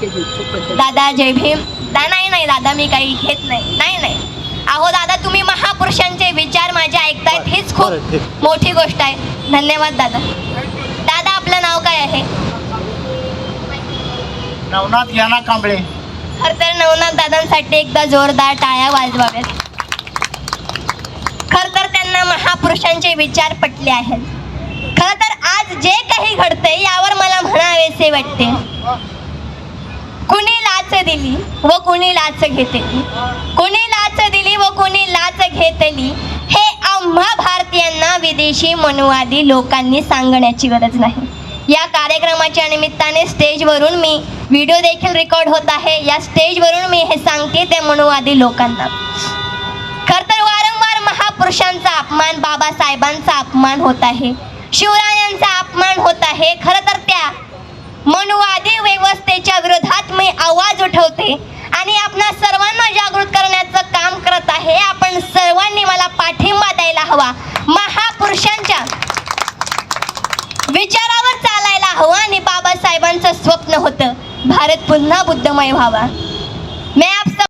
दादा जय भीम. दा नाही नाही दादा मी काही घेत नाही. नाही नाही. अहो दादा तुम्ही महापुरुषांचे विचार माझे ऐकतायत. हीच. खूप मोठी गोष्ट आहे. धन्यवाद दादा. दादा आपलं नाव काय आहे? नवनाथ याना कांबळे. खर तर नवनाथ दादांसाठी एकदा जोरदार टाळ्या वाजवाव्यात. खर तर त्यांना महापुरुषांचे विचार पटले आहेत. खर तर आज जे काही घडतंय यावर मला म्हणावेसे वाटते. लाच दिली व कुणी लाच घेतली? कुणी लाच दिली व कुणी लाच घेतली? हे आम्हा भारतीयांना विदेशी मनुवादी लोकांनी सांगण्याची गरज नाही. या कार्यक्रमाच्या निमित्ताने स्टेजवरून मी व्हिडिओ देखील रेकॉर्ड होत आहे. या स्टेजवरून मी हे सांगते त्या मनुवादी लोकांना. खर तर वारंवार महापुरुषांचा अपमान बाबासाहेबांचा अपमान होत आहे. शिवरायांचा अपमान होत आहे. खरं तर त्या मनुवादी व्यवस्था आणि आपणा सर्वांना जागृत करण्याचं काम करत आहे. आपण सर्वांनी मला पाठिंबा द्यायला हवा. महापुरुषांच्या विचारावर चालायला हवं आणि बाबासाहेबांचं स्वप्न होतं. भारत पुन्हा बुद्धमय व्हावा. मैं आप सब